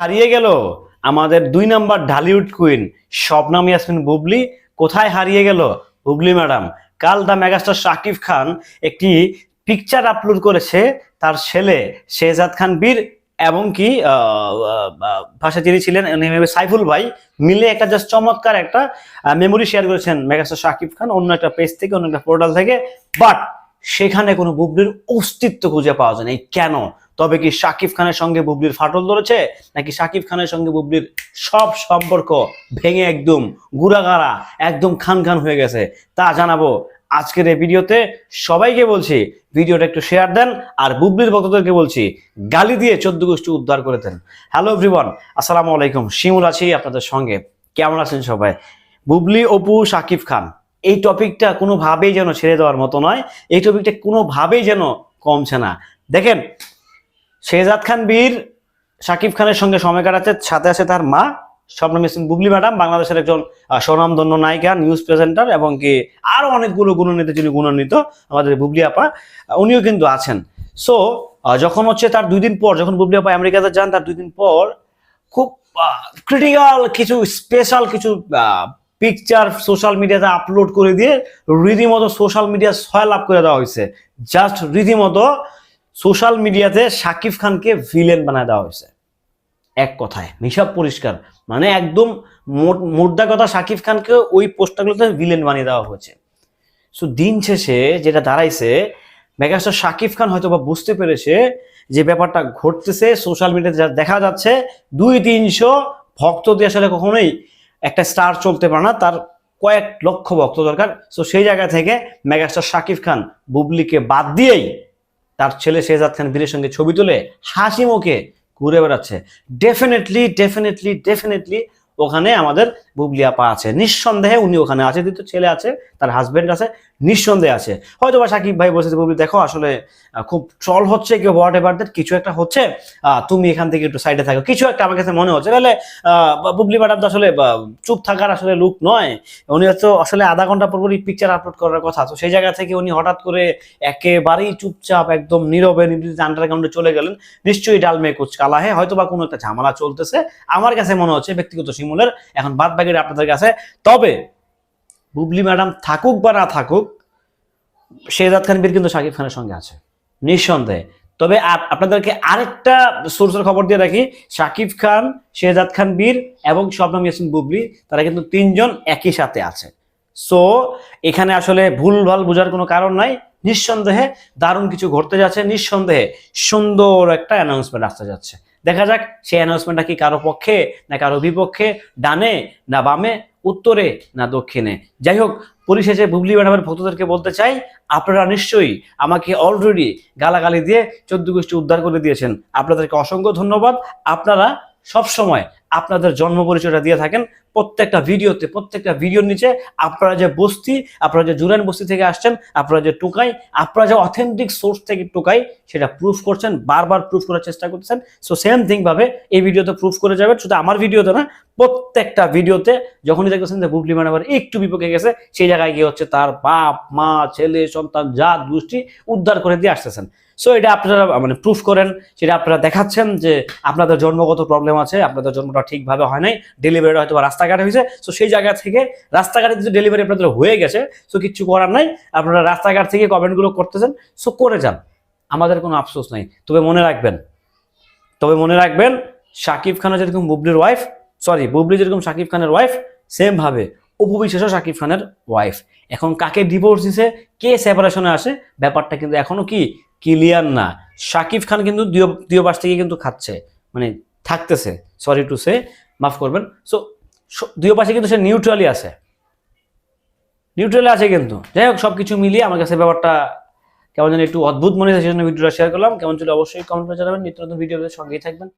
হারিয়ে গেল। আমাদের দুই নাম্বার ঢালিউড কুইন শবনাম ইয়াসমিন বুবলি, কোথায় হারিয়ে গেল? বুবলি ম্যাডাম, কাল দ্য মেগাস্টার শাকিব খান একটি পিকচার আপলোড করেছে তার ছেলে শেহজাদ খান বীর এবং কি ভাষা যিনি ছিলেন সাইফুল ভাই। মিলে একটা জাস্ট চমৎকার একটা মেমোরি শেয়ার করেছেন মেগাস্টার শাকিব খান অন্য একটা পেজ থেকে, অন্য একটা পোর্টাল থেকে। বাট সেখানে কোনো বুবলির অস্তিত্ব খুঁজে পাওয়া যায় না কেন? তবে কি শাকিব খানের সঙ্গে বুবলির ফাটল ধরেছে? নাকি শাকিব খানের সঙ্গে বুবলির সব সম্পর্ক ভেঙে একদম গুড়াগাড়া, একদম খান খান হয়ে গেছে? তা জানাব আজকের এই ভিডিওতে। সবাইকে বলছি, ভিডিওটা একটু শেয়ার দেন আর বুবলির ভক্তদেরকে বলছি, গালি দিয়ে চোদ্দ গোষ্ঠী উদ্ধার করে দেন। হ্যালো এভরিওয়ান আসসালামু আলাইকুম। শিমুল আছি আপনাদের সঙ্গে। কেমন আছেন সবাই? বুবলি, অপু, শাকিব খান, এই টপিকটা কোনোভাবেই যেন ছেড়ে দেওয়ার মতো নয়। এই টপিকটা কোনোভাবেই যেন কমছে না। দেখেন শেহজাদ খান বীর, শাকিব খানের সঙ্গে সময় কাটাচ্ছে। সাথে আছে তার মা, স্বপ্ন মিসিং বুবলি ম্যাডাম, বাংলাদেশের একজন স্বনামধন্য নায়িকা, নিউজ প্রেজেন্টার এবং কি আরও অনেকগুলো গুণান্বিত যিনি গুণান্বিত আমাদের বুবলি আপা উনিও কিন্তু আছেন। সো যখন হচ্ছে তার দুই দিন পর, যখন বুবলি আপা আমেরিকাতে যান, তার দুই দিন পর খুব ক্রিটিক্যাল কিছু স্পেশাল কিছু পিকচার সোশ্যাল মিডিয়াতে আপলোড করে দিয়ে রীতিমতো সোশ্যাল মিডিয়া ছয় লাভ করে দেওয়া হয়েছে। জাস্ট রীতিমতো সোশ্যাল মিডিয়াতে শাকিব খানকে ভিলেন বানায় দেওয়া হয়েছে। এক কথায় হিসাব পরিষ্কার। মানে একদম মোদ্দা কথা শাকিব খানকে ওই পোস্টারগুলোতে ভিলেন বানিয়ে দেওয়া হয়েছে। সো দিন শেষে যেটা দাঁড়াইছে, মেগাস্টার শাকিব খান হয়তো বা বুঝতে পেরেছে যে ব্যাপারটা ঘটতেছে, সোশ্যাল মিডিয়াতে যা দেখা যাচ্ছে, দুই তিনশো ভক্ত দিয়ে আসলে কখনোই একটা স্টার চলতে পারে না, তার কয়েক লক্ষ ভক্ত দরকার। সো সেই জায়গা থেকে মেগাস্টার শাকিব খান বুবলিকে বাদ দিয়েই তার ছেলে শেহজাদ খান বীরের সঙ্গে ছবি তুলে হাসি মুখে ঘুরে বেড়াচ্ছে। ডেফিনেটলি ডেফিনেটলি ডেফিনেটলি ওখানে আমাদের বুবলি আপা আছে। নিঃসন্দেহে উনি ওখানে আছে দ্বিতীয় ছেলে আছে, তার হাজবেন্ড আছে, নিঃসন্দেহে আছে। হয়তো বা সাকিব ভাই বলছে বুবলি, দেখো, আসলে খুব ট্রল হচ্ছে কেউ হোয়াট এভার কিছু একটা হচ্ছে তুমি এখান থেকে একটু সাইডে থাকো। কিছু একটা আমার কাছে মনে হচ্ছে। তাহলে বুবলি ম্যাডাম তো আসলে চুপ থাকার আসলে লুক নয়। উনি হচ্ছে আসলে আধা ঘণ্টা পর পরই পিকচার আপলোড করার কথা। তো সেই জায়গা থেকে উনি হঠাৎ করে একেবারেই চুপচাপ, একদম নীরবে আন্ডারগ্রাউন্ডে চলে গেলেন। নিশ্চয়ই ডালমে কুচ কালা হে হয়তো বা কোনো একটা ঝামেলা চলতেছে। আমার কাছে মনে হচ্ছে ব্যক্তিগত শিমুলের এখন বাদ বাকিটা আপনাদের কাছে তবে বুবলি ম্যাডাম থাকুক বা না থাকুক, শেহজাদ খান বীর কিন্তু শাকিব খানের সঙ্গে আছে, নিঃসন্দেহে। তবে আপনাদেরকে আরেকটা সোর্সের খবর দিয়ে রাখি, শাকিব খান, শেহজাদ খান বীর এবং শবনম ইয়াসিন বুবলি, তারা কিন্তু তিনজন একই সাথে আছে। সো এখানে আসলে ভুলভাল বোঝার কোনো কারণ নাই, নিঃসন্দেহে দারুণ কিছু ঘটতে যাচ্ছে, নিঃসন্দেহে সুন্দর একটা অ্যানাউন্সমেন্ট আসতে যাচ্ছে। দেখা যাক, সেই অ্যানাউন্সমেন্টটা কি কারও পক্ষে না কারও বিপক্ষে, ডানে না বামে, উত্তরে না দক্ষিণে? যাই হোক পরিশেষে বুবলি ম্যাডামের ভক্তদেরকে বলতে চাই, আপনারা নিশ্চয়ই আমাকে অলরেডি গালাগালি দিয়ে চোদ্দ গোষ্ঠী উদ্ধার করে দিয়েছেন। আপনাদেরকে অসংখ্য ধন্যবাদ। আপনারা সব সময় আপনাদের জন্ম পরিচয়টা দিয়ে থাকেন। প্রত্যেকটা ভিডিওতে, প্রত্যেকটা ভিডিওর নিচে আপনারা যে বস্তি, আপনারা যে জুরান বস্তি থেকে আসছেন, আপনারা যে টোকাই, আপনারা যে অথেন্টিক সোর্স থেকে টোকাই, সেটা প্রুফ করছেন, বারবার প্রুফ করার চেষ্টা করছেন সো সেম থিং ভাবে এই ভিডিওতে প্রুফ করে যাবেন, শুধু আমার ভিডিওতে না, প্রত্যেকটা ভিডিওতে যখনই দেখতেছেন যে বুবলি ম্যাডাম একটু বিপক্ষে গেছে, সেই জায়গায় গিয়ে হচ্ছে তার বাপ, মা, ছেলে, সন্তান, জাত, গোষ্ঠী উদ্ধার করে দিয়ে আসতেছেন। সো এটা আপনারা মানে প্রুফ করেন, সেটা আপনারা দেখাচ্ছেন যে আপনাদের জন্মগত প্রবলেম আছে, আপনাদের জন্মটা ঠিকভাবে হয় নাই ডেলিভারি হয়তো বা রাস্তাঘাটে হয়েছে সো সেই জায়গা থেকে রাস্তাঘাটে যদি ডেলিভারি আপনাদের হয়ে গেছে সো কিচ্ছু করার নাই। আপনারা রাস্তাঘাট থেকে কমেন্টগুলো করতেছেন সো করে যান। আমাদের কোনো আফসোস নাই। তবে মনে রাখবেন, তবে মনে রাখবেন শাকিব খানের যেরকম বুবলির ওয়াইফ সরি বুবলি যেরকম শাকিব খানের ওয়াইফ সেম ভাবে উপবিশেষও শাকিব খানের ওয়াইফ এখন কাকে ডিভোর্স দিছে, কে সেপারেশনে আসে, ব্যাপারটা কিন্তু এখনও কি ক্লিয়ার না। শাকিব খান কিন্তু দুই পাশ থেকে কিন্তু খাচ্ছে মানে থাকতেছে। সরি টু সে মাফ করবেন। সো দুই পাশে কিন্তু সে নিউট্রালি আছে। নিউট্রালি আছে কিন্তু। যাই হোক সব কিছু মিলিয়ে আমার কাছে ব্যাপারটা কেমন যেন একটু অদ্ভুত মনে হয়েছে সেজন্য ভিডিওটা শেয়ার করলাম। কেমন চলে অবশ্যই কমেন্ট করে জানাবেন। নিত্য নতুন ভিডিও সঙ্গেই থাকবেন।